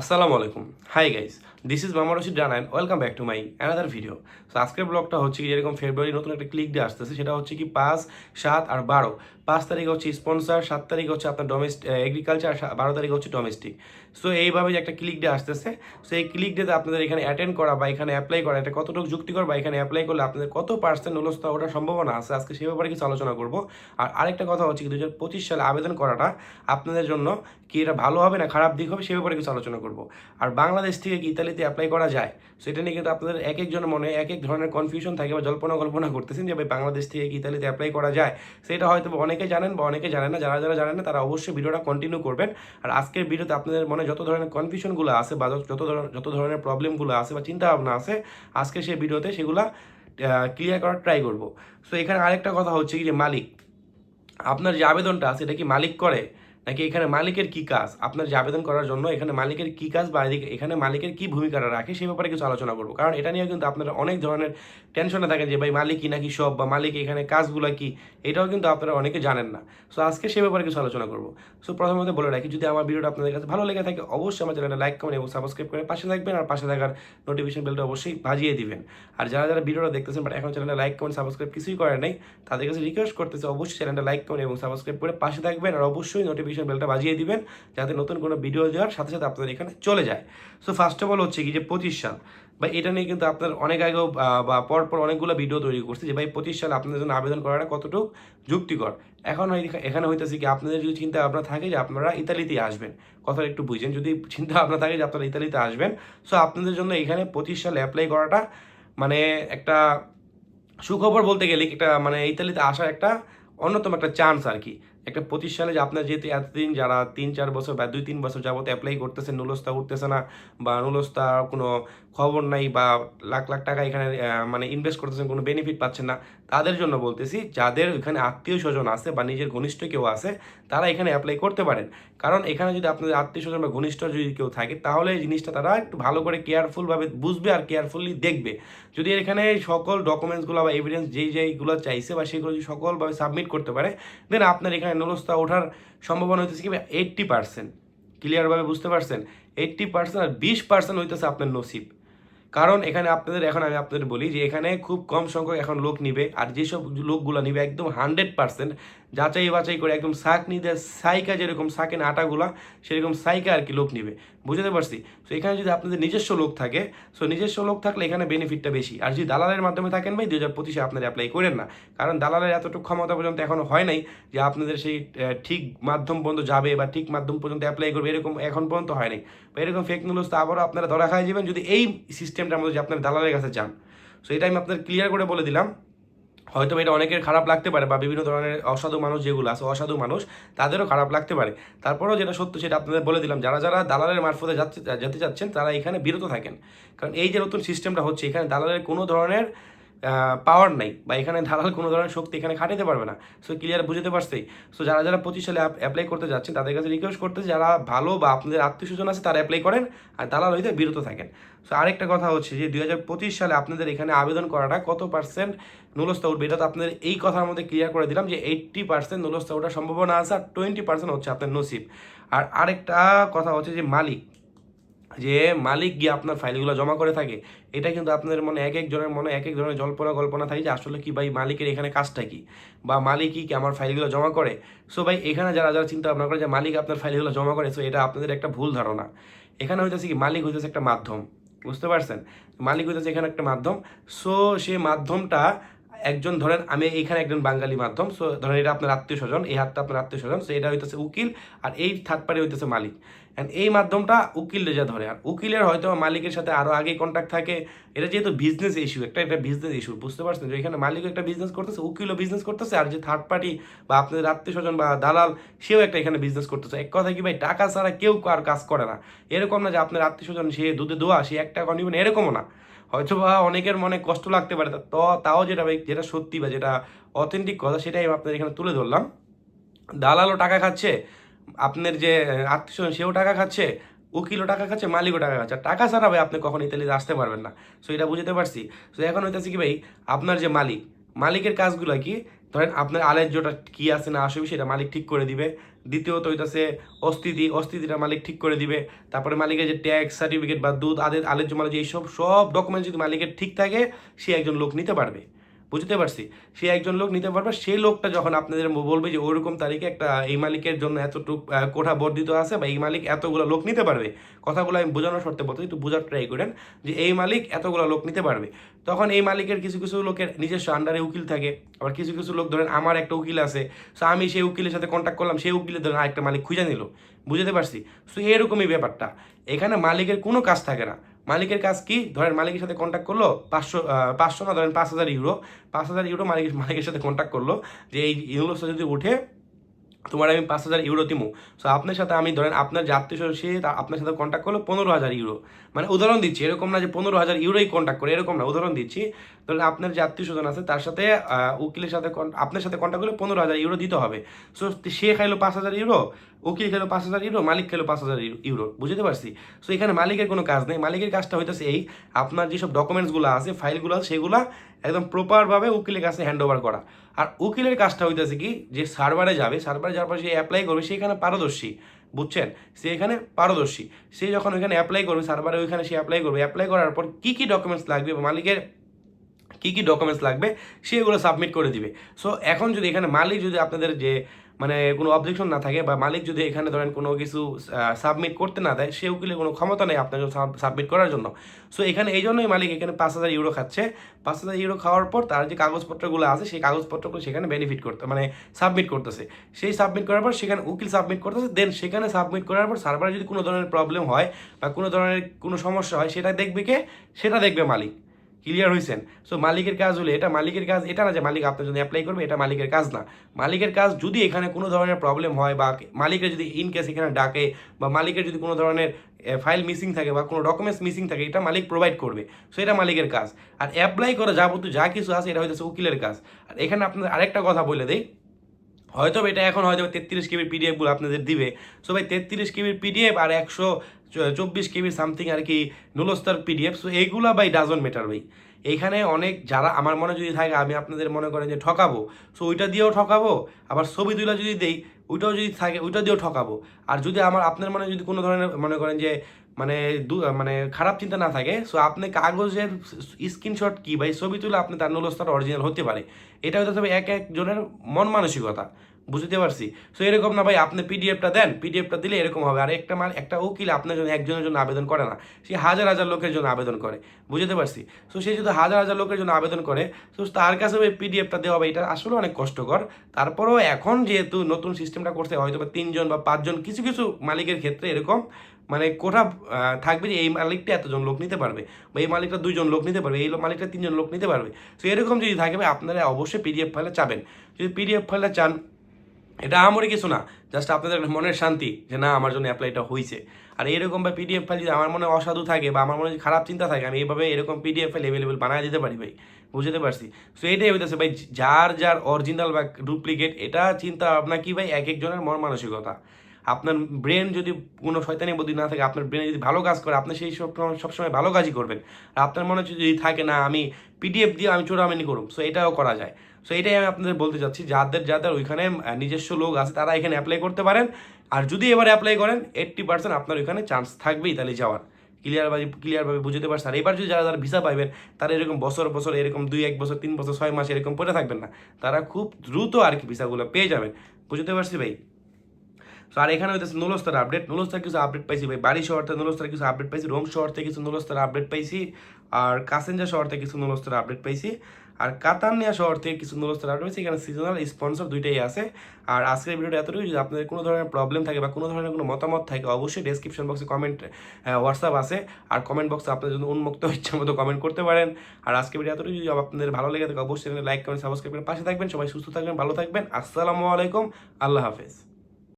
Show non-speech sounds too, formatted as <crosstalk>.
আসসালামু আলাইকুম। High guys this is Mama Rashid done and welcome back to my another video so আজকের ব্লগটা হচ্ছে কি, যেরকম ফেব্রুয়ারি নতুন একটা ক্লিক দিয়ে আসতেছে, সেটা হচ্ছে কি পাঁচ, সাত আর বারো। পাঁচ তারিখ হচ্ছে স্পন্সার, সাত তারিখ হচ্ছে আপনার ডোমেস্টিক এগ্রিকালচার সা- বারো তারিখ হচ্ছে ডোমেস্টিক সো এইভাবে যে একটা ক্লিক ডে আসতেছে সো এই ক্লিক ডেতে আপনাদের এখানে অ্যাটেন্ড করা বা এখানে অ্যাপ্লাই করা, এটা কতটুকু যুক্তিকর বা এখানে অ্যাপ্লাই করলে আপনাদের কত পার্সেন্ট নুলস্থা ওঠার সম্ভাবনা আছে? আজকে সে ব্যাপারে কিছু আলোচনা করব। আর আরেকটা কথা হচ্ছে কি দু সালে আবেদন করাটা আপনাদের জন্য কি এটা ভালো হবে না খারাপ দিক হবে, সে ব্যাপারে কিছু আলোচনা করব। আর বাংলাদেশ থেকে কি ইতালিতে অ্যাপ্লাই করা যায়? সেটা নিয়ে কিন্তু আপনাদের এক একজনের মনে এক এক ধরনের কনফিউশন থাকে বা জল্পনা কল্পনা করতেছেন যে ভাই বাংলাদেশ থেকে কি ইতালিতে অ্যাপ্লাই করা যায়? সেটা হয়তো বা অনেকে জানেন বা অনেকে জানেন না, যারা যারা জানেন না, তারা অবশ্যই ভিডিওটা কন্টিনিউ করবেন। আর আজকের ভিডিওতে আপনাদের মনে যত ধরনের কনফিউশনগুলো আছে বা যত ধরনের যত ধরনের প্রবলেমগুলো আছে বা চিন্তা ভাবনা আছে, আজকে সেই ভিডিওতে সেগুলা ক্লিয়ার করার ট্রাই করব। সো এখানে আরেকটা কথা হচ্ছে কি যে মালিক, আপনার যে আবেদনটা সেটা কি মালিক করে? নাকি এখানে মালিকের কি কাজ? আপনার যে আবেদন করার জন্য এখানে মালিকের কি কাজ বা এখানে মালিকের কি ভূমিকাটা রাখে সেই ব্যাপারে কিছু আলোচনা করব। কারণ এটা নিয়ে কিন্তু আপনারা অনেক ধরনের টেনশনে থাকেন যে, ভাই, মালিক কি নাকি সব? বা মালিক এখানে কাজগুলো কি? এটাও কিন্তু আপনারা অনেকে জানেন না। সো আজকে সেই ব্যাপারে কিছু আলোচনা করব। সো প্রথমত বলে রাখি, যদি আমার ভিডিওটা আপনাদের কাছে ভালো লেগে থাকে, অবশ্যই আমার চ্যানেলটা লাইক কমেন্ট এবং সাবস্ক্রাইব করে পাশে থাকবেন। আর পাশে থাকার নোটিফিকেশন বেলটা অবশ্যই বাজিয়ে দিবেন। আর যারা যারা ভিডিওটা দেখতেছেন বাট এখন চ্যানেলটা লাইক কমেন্ট সাবস্ক্রাইব কিছুই করে নাই, তাদের কাছে রিকোয়েস্ট করতেছে, অবশ্যই চ্যানেলটা লাইক কমেন্ট এবং সাবস্ক্রাইব করে পাশে থাকবেন। আর অবশ্যই নোটিফিকেশন বেলটা বাজিয়ে দিবেন, যাতে নতুন কোনো ভিডিও দেওয়ার সাথে সাথে আপনাদের এখানে চলে যায়। সো ফার্স্ট অফ অল হচ্ছে কি যে পঁচিশ সাল। বা এটা নিয়ে কিন্তু আপনার অনেক আগেও বা পর পর অনেকগুলো ভিডিও তৈরি করছে যে, ভাই, পঁচিশ সাল আপনাদের জন্য আবেদন করাটা কতটুকু যুক্তিকর। এখন এখানে হইতেছে কি, আপনাদের যদি চিন্তা ভাবনা থাকে যে, আপনারা ইতালিতে আসবেন। কথাটা একটু বুঝেন, যদি চিন্তা ভাবনা থাকে যে, আপনারা ইতালিতে আসবেন। সো আপনাদের জন্য এখানে পঁচিশ সাল অ্যাপ্লাই করাটা মানে একটা সুখবর বলতে গেলে একটা মানে ইতালিতে আসার একটা অন্যতম একটা চান্স আর কি। একটা পঁচিশ সালে যে আপনার যেহেতু এতদিন যারা তিন চার বছর বা দুই তিন বছর যাবত অ্যাপ্লাই করতেছেন নুলস্তা উঠতেছে না বা নুলস্তা কোনো খবর নাই বা লাখ লাখ টাকা এখানে মানে ইনভেস্ট করতেছেন, কোনো বেনিফিট পাচ্ছেন না, তাদের জন্য বলতেছি, যাদের এখানে আত্মীয় স্বজন আছে বা নিজের ঘনিষ্ঠ কেউ আছে, তারা এখানে অ্যাপ্লাই করতে পারেন। কারণ এখানে যদি আপনাদের আত্মীয় স্বজন বা ঘনিষ্ঠ যদি কেউ থাকে, তাহলে এই জিনিসটা তারা একটু ভালো করে কেয়ারফুলভাবে বুঝবে আর কেয়ারফুলি দেখবে। যদি এখানে সকল ডকুমেন্টসগুলো বা এভিডেন্স যেই যেইগুলো চাইছে বা সেগুলো যদি সকলভাবে সাবমিট করতে পারে দেন আপনার এখানে নুলস্তা ওঠার সম্ভাবনা হইতেছে কি এইট্টি পার্সেন্ট ক্লিয়ারভাবে বুঝতে পারছেন? এইট্টি পার্সেন্ট আর বিশ পার্সেন্ট হইতেছে আপনার নসিব। কারণ এখানে আপনাদের, এখন আমি আপনাদের বলি যে এখানে খুব কম সংখ্যক এখন লোক নিবে, আর যেসব লোকগুলো নিবে একদম হান্ড্রেড পার্সেন্ট যাচাই বাছাই করে একদম শাক নিতে সাইকা যেরকম শাকের আটাগুলা, সেরকম সাইকা আর কি লোক নিবে। বুঝতে পারছি। তো এখানে যদি আপনাদের নিজস্ব লোক থাকে সো নিজস্ব লোক থাকলে এখানে বেনিফিটটা বেশি। আর যদি দালালের মাধ্যমে থাকেন ভাই দু হাজার পঁচিশে আপনারা অ্যাপ্লাই করেন না। কারণ দালালের এতটুকু ক্ষমতা পর্যন্ত এখনও হয় নাই যে আপনাদের সেই ঠিক মাধ্যম পর্যন্ত যাবে বা ঠিক মাধ্যম পর্যন্ত অ্যাপ্লাই করবে, এরকম এখন পর্যন্ত হয় নাই। বা এরকম ফেক নিউজ তো আবারও আপনারা ধরা খাই যাবেন যদি এই সিস্টেমটার মধ্যে যে আপনার দালালের কাছে যান। সো এটা আমি আপনাদের ক্লিয়ার করে বলে দিলাম। হয়তো এটা অনেকের খারাপ লাগতে পারে বা বিভিন্ন ধরনের অসাধু মানুষ যেগুলো আছে, অসাধু মানুষ, তাদেরও খারাপ লাগতে পারে। তারপরেও যেটা সত্য সেটা আপনাদের বলে দিলাম, যারা যারা দালালের মারফতে যাচ্ছে, যেতে চাচ্ছেন, তারা এখানে বিরত থাকেন। কারণ এই যে নতুন সিস্টেমটা হচ্ছে, এখানে দালালের কোনো ধরনের পাওয়ার নাই বা এখানে দালাল কোনো ধরনের শক্তি এখানে খাটাতে পারবে না। সো ক্লিয়ার বুঝতে পারছি। সো যারা যারা পঁচিশ সালে অ্যাপ্লাই করতে যাচ্ছেন, তাদের কাছে রিকোয়েস্ট করতে যারা ভালো বা আপনাদের আত্মীয় স্বজন আছে, তারা অ্যাপ্লাই করেন আর দালাল হইতে বিরত থাকেন। সো আরেকটা কথা হচ্ছে যে, দুই হাজার পঁচিশ সালে আপনাদের এখানে আবেদন করাটা কত পার্সেন্ট নুলস্তা উঠবে? এটা তো আপনাদের এই কথার মধ্যে ক্লিয়ার করে দিলাম যে এইট্টি পার্সেন্ট নুলস্তা ওঠার সম্ভাবনা আছে আর টোয়েন্টি পার্সেন্ট হচ্ছে আপনার নসিব। আর আরেকটা কথা হচ্ছে যে, মালিক যে মালিক গিয়ে আপনার ফাইলগুলো জমা করে থাকে, এটা কিন্তু আপনাদের মনে এক একজনের মনে এক এক ধরনের জল্পনা কল্পনা থাকে যে আসলে কি ভাই মালিকের এখানে কাজটা কি? বা মালিকই কি আমার ফাইলগুলো জমা করে? সো ভাই, এখানে যারা যারা চিন্তা ভাবনা করে যে মালিক আপনার ফাইলগুলো জমা করে সো এটা আপনাদের একটা ভুল ধারণা। এখানে হইতেছে কি, মালিক হইতেছে একটা মাধ্যম, বুঝতে পারছেন? মালিক হইতেছে এখানে একটা মাধ্যম সো সে মাধ্যমটা একজন ধরেন, আমি এইখানে একজন বাঙালি মাধ্যম সো ধরেন এটা আপনার আত্মীয় স্বজন, এই হাতটা আপনার আত্মীয় স্বজন সো এটা হইতেছে উকিল, আর এই থার্ড পার্টি হইতেছে মালিক। অ্যান্ড এই মাধ্যমটা উকিল যা ধরে, আর উকিলের হয়তো মালিকের সাথে আরও আগে কন্ট্যাক্ট থাকে, এটা যেহেতু বিজনেস ইস্যু একটা একটা বিজনেস ইস্যু বুঝতে পারছেন? যে এখানে মালিক একটা বিজনেস করতেছে, উকিলও বিজনেস করতেছে, আর যে থার্ড পার্টি বা আপনাদের আত্মীয় স্বজন বা দালাল, সেও একটা এখানে বিজনেস করতেছে। এক কথা কি ভাই, টাকা ছাড়া কেউ আর কাজ করে না। এরকম না যে আপনার আত্মীয় স্বজন, সে দুধে দোয়া, সে এক টাকা নিবেন এরকমও না। হয়তো বা অনেকের মনে কষ্ট লাগতে পারে, তো তাও যেটা ভাই, যেটা সত্যি বা যেটা অথেন্টিক কথা সেটাই আপনাদের এখানে তুলে ধরলাম। দালালও টাকা খাচ্ছে, আপনার যে আত্মীয় সেও টাকা খাচ্ছে, উকিলও টাকা খাচ্ছে, মালিকও টাকা খাচ্ছে। টাকা ছাড়া ভাই আপনি কখন ইতালিতে আসতে পারবেন না। সো এটা বুঝতে পারছি। সো এখন হইতেছে কি ভাই, আপনার যে মালিক, মালিকের কাজগুলো কি? ধরেন আপনার আলেজ্যটা কী আছে না আসবে সেটা মালিক ঠিক করে দিবে। দ্বিতীয়ত হইতাছে অস্থিতি, অস্থিতিটা মালিক ঠিক করে দিবে। তারপরে মালিকের যে ট্যাক্স সার্টিফিকেট বা দুধ আদের আলেজ্য মালিক এইসব, সব ডকুমেন্ট যদি মালিকের ঠিক থাকে, সে একজন লোক নিতে পারবে। বুঝতে পারছি। সে একজন লোক নিতে পারবে সেই লোকটা যখন আপনাদের বলবে যে ওইরকম তারিখে একটা এই মালিকের জন্য এতটুক কোঠা বর্ধিত আছে বা এই মালিক এতগুলো লোক নিতে পারবে, কথাগুলো আমি বোঝানোর শর্তে বলতে একটু বোঝার ট্রাই করেন যে এই মালিক এতগুলো লোক নিতে পারবে। তখন এই মালিকের কিছু কিছু লোকের নিজস্ব আন্ডারে উকিল থাকে, আবার কিছু কিছু লোক ধরেন আমার একটা উকিল আছে সো আমি সেই উকিলের সাথে কন্ট্যাক্ট করলাম, সেই উকিলের ধরেন আরেকটা মালিক খুঁজে নিল, বুঝতে পারছি? সো এরকমই ব্যাপারটা। এখানে মালিকের কোনো কাজ থাকে না। মালিকের কাজ কি? ধরেন মালিকের সাথে কন্ট্যাক্ট করল, পাঁচশো পাঁচশো না, ধরেন পাঁচ হাজার ইউরো পাঁচ হাজার ইউরো মালিক, মালিকের সাথে কন্ট্যাক্ট করল যে এই ইউরোসটা যদি উঠে তোমার আমি পাঁচ হাজার ইউরো দিমু। সো আপনার সাথে আমি ধরেন আপনার যে আত্মীয় সে আপনার সাথে কন্ট্যাক্ট করল পনেরো হাজার ইউরো মানে উদাহরণ দিচ্ছি, এরকম না যে পনেরো হাজার ইউরোই কন্ট্যাক্ট করে, এরকম না, উদাহরণ দিচ্ছি। ধরেন আপনার যে আত্মীয় স্বজন আছে, তার সাথে উকিলের সাথে আপনার সাথে কন্ট্যাক্ট করলে পনেরো হাজার ইউরো দিতে হবে। সো সে খাইলো পাঁচ হাজার ইউরো উকিল খেলো পাঁচ হাজার ইউরো মালিক খেলো পাঁচ হাজার ইউরো বুঝতে পারছি? সো এখানে মালিকের কোনো কাজ নেই। মালিকের কাজটা হইতেছে এই, আপনার যেসব ডকুমেন্টসগুলো আছে ফাইলগুলো আছে সেগুলো একদম প্রপারভাবে উকিলের কাছে হ্যান্ড ওভার করা। আর উকিলের কাজটা হইতেছে কি, যে সার্ভারে যাবে সার্ভারে যাওয়ার পর সে অ্যাপ্লাই করবে, সে এখানে পারদর্শী, বুঝছেন? সে এখানে পারদর্শী। সে যখন ওইখানে অ্যাপ্লাই করবে সার্ভারে ওইখানে সে অ্যাপ্লাই করবে অ্যাপ্লাই করার পর কী কী ডকুমেন্টস লাগবে, মালিকের কী কী ডকুমেন্টস লাগবে, সেগুলো সাবমিট করে দিবে। সো এখন যদি এখানে মালিক যদি আপনাদের যে মানে কোনো অবজেকশন না থাকে বা মালিক যদি এখানে ধরেন কোনো কিছু সাবমিট করতে না দেয়, সে উকিলের কোনো ক্ষমতা নেই আপনাকে সাবমিট করার জন্য। সো এখানে এই জন্যই মালিক এখানে পাঁচ হাজার ইউরো খাচ্ছে। পাঁচ হাজার ইউরো খাওয়ার পর তার যে কাগজপত্রগুলো আছে, সেই কাগজপত্রগুলো সেখানে বেনিফিট করতে মানে সাবমিট করতেছে। সেই সাবমিট করার পর সেখানে উকিল সাবমিট করতেছে দেন সেখানে সাবমিট করার পর সার্ভারে যদি কোনো ধরনের প্রবলেম হয় বা কোনো ধরনের কোনো সমস্যা হয়, সেটা দেখবে কে? সেটা দেখবে মালিক। ক্লিয়ার হয়েছেন সো মালিকের কাজ হলে এটা মালিকের কাজ, এটা না যে মালিক আপনার জন্য অ্যাপ্লাই করবে, এটা মালিকের কাজ না। মালিকের কাজ যদি এখানে কোনো ধরনের প্রবলেম হয় বা মালিকের যদি ইন কেস এখানে ডাকে বা মালিকের যদি কোনো ধরনের ফাইল মিসিং থাকে বা কোনো ডকুমেন্টস মিসিং থাকে, এটা মালিক প্রোভাইড করবে। সো এটা মালিকের কাজ। আর অ্যাপ্লাই করা যাবতীয় যা কিছু আছে, এটা হইতেছে উকিলের কাজ। আর এখানে আপনাদের আরেকটা কথা বলে দেই। হয়তো এটা এখন হয়তো তেত্রিশ কেবির পিডিএফগুলো আপনাদের দিবে। সো ভাই, তেত্রিশ কেবির পিডিএফ আর একশো চব্বিশ কেবির সামথিং আর কি নুলস্তার পিডিএফ সো এইগুলা ভাই ডাজন মেটার ভাই। এইখানে অনেক যারা আমার মনে যদি থাকে, আমি আপনাদের মনে করেন যে ঠকাবো সো ওইটা দিয়েও ঠকাবো, আবার ছবি তুলা যদি দেই, ওইটাও যদি থাকে, ওইটা দিয়েও ঠকাবো। আর যদি আমার, আপনার মনে যদি কোনো ধরনের মনে করেন যে মানে দু- মানে খারাপ চিন্তা না থাকে সো আপনি কাগজের স্ক্রিনশট কি বা ছবি তুলে আপনি তার নুলস্তার অরিজিনাল হতে পারে। এটা হতে হবে এক একজনের মন মানসিকতা। বুঝতে পারছি। সো এরকম না ভাই, আপনি পিডিএফটা দেন পিডিএফটা দিলে এরকম হবে। আর একটা মাল, একটা উকিল আপনার জন্য একজনের জন্য আবেদন করে না। সে হাজার হাজার লোকের জন্য আবেদন করে। বুঝতে পারছি? সো সে যদি হাজার হাজার লোকের জন্য আবেদন করে সো তার কাছে ওই পিডিএফটা দেওয়া হবে। এটা আসলে অনেক কষ্টকর। তারপরেও এখন যেহেতু নতুন সিস্টেমটা করছে, হয়তো বা তিনজন বা পাঁচজন কিছু কিছু মালিকের ক্ষেত্রে এরকম মানে কোঠা থাকবে যে এই মালিকটা এতজন লোক নিতে পারবে বা এই মালিকটা দুইজন লোক নিতে পারবে, এই মালিকটা তিনজন লোক নিতে পারবে। সো এরকম যদি থাকে আপনারা অবশ্যই পিডিএফ ফাইলে চাবেন। যদি পিডিএফ ফাইলে চান এটা আমারই কিছু না জাস্ট আপনাদের মনের শান্তি যে না, আমার জন্য অ্যাপ্লাইটা হয়েছে আর এরকম বা পিডিএফ ফাইল যদি আমার মনে অসাধু থাকে বা আমার মনে খারাপ চিন্তা থাকে, আমি এইভাবে এরকম পিডিএফ ফাইল অ্যাভেলেবেল বানিয়ে দিতে পারি ভাই, বুঝতে পারছি। সো এটাই হইতেছে ভাই, যার যার অরিজিনাল বা ডুপ্লিকেট এটা চিন্তা ভাবনা কি ভাই, এক একজনের মন মানসিকতা। আপনার ব্রেন যদি কোনো শয়তানি বুদ্ধি না থাকে, আপনার ব্রেনে যদি ভালো কাজ করে, আপনি সেই সব সবসময় ভালো কাজই করবেন। আর আপনার মনে হচ্ছে যদি থাকে না, আমি পিডিএফ দিয়ে আমি চোরামানি করুম সো এটাও করা যায়। সো এটাই আমি আপনাদের বলতে চাচ্ছি, যাদের যাদের ওইখানে নিজস্ব লোক আছে, তারা এখানে অ্যাপ্লাই করতে পারেন। আর যদি এবার অ্যাপ্লাই করেন এইট্টি পার্সেন্ট আপনার ওইখানে চান্স থাকবেই তাহলে যাওয়ার। ক্লিয়ারভাবে ক্লিয়ারভাবে বুঝতে পারছেন। আর এবার যদি যারা যারা ভিসা পাইবেন, তারা এরকম বছর বছর, এরকম দুই, এক বছর, তিন বছর, ছয় মাস এরকম পড়ে থাকবেন না। তারা খুব দ্রুত আর কি ভিসাগুলো পেয়ে যাবেন। বুঝতে পারছি ভাই? সো আর এখানে হইতেছে নুলস্তার আপডেট নুলস্তার কিছু আপডেট পাইছি ভাই। বাড়ি শহর থেকে নুলস্তার কিছু আপডেট পাইছি, রোম শহর থেকে কিছু নুলস্তার আপডেট পাইছি। আর কাসেঞ্জা শহর থেকে কিছু নুলস্তার আপডেট পাইছি। আর কাতানিয়া শহর থেকে কিছু নুলস্তার আপডেট পাইছি এখানে সিজনাল স্পন্সর দুইটাই আছে। আর আজকের ভিডিওটা এতটুকু যদি আপনাদের কোনো ধরনের প্রবলেম থাকে বা কোনো ধরনের কোনো মতামত থাকে, অবশ্যই ডেসক্রিপশন বক্সে কমেন্ট হোয়াটসঅ্যাপ আছে। আর কমেন্ট বক্সে আপনার জন্য উন্মুক্ত <laughs> ইচ্ছা মতো কমেন্ট করতে পারেন। আর আজকের ভিডিও এতটুকু যদি আপনাদের ভালো লেগে থাকে, অবশ্যই লাইক কমেন্ট সাবস্ক্রাইব করে পাশে থাকবেন। সবাই সুস্থ থাকবেন, ভালো থাকবেন। আসসালামু আলাইকুম, আল্লাহ হাফেজ।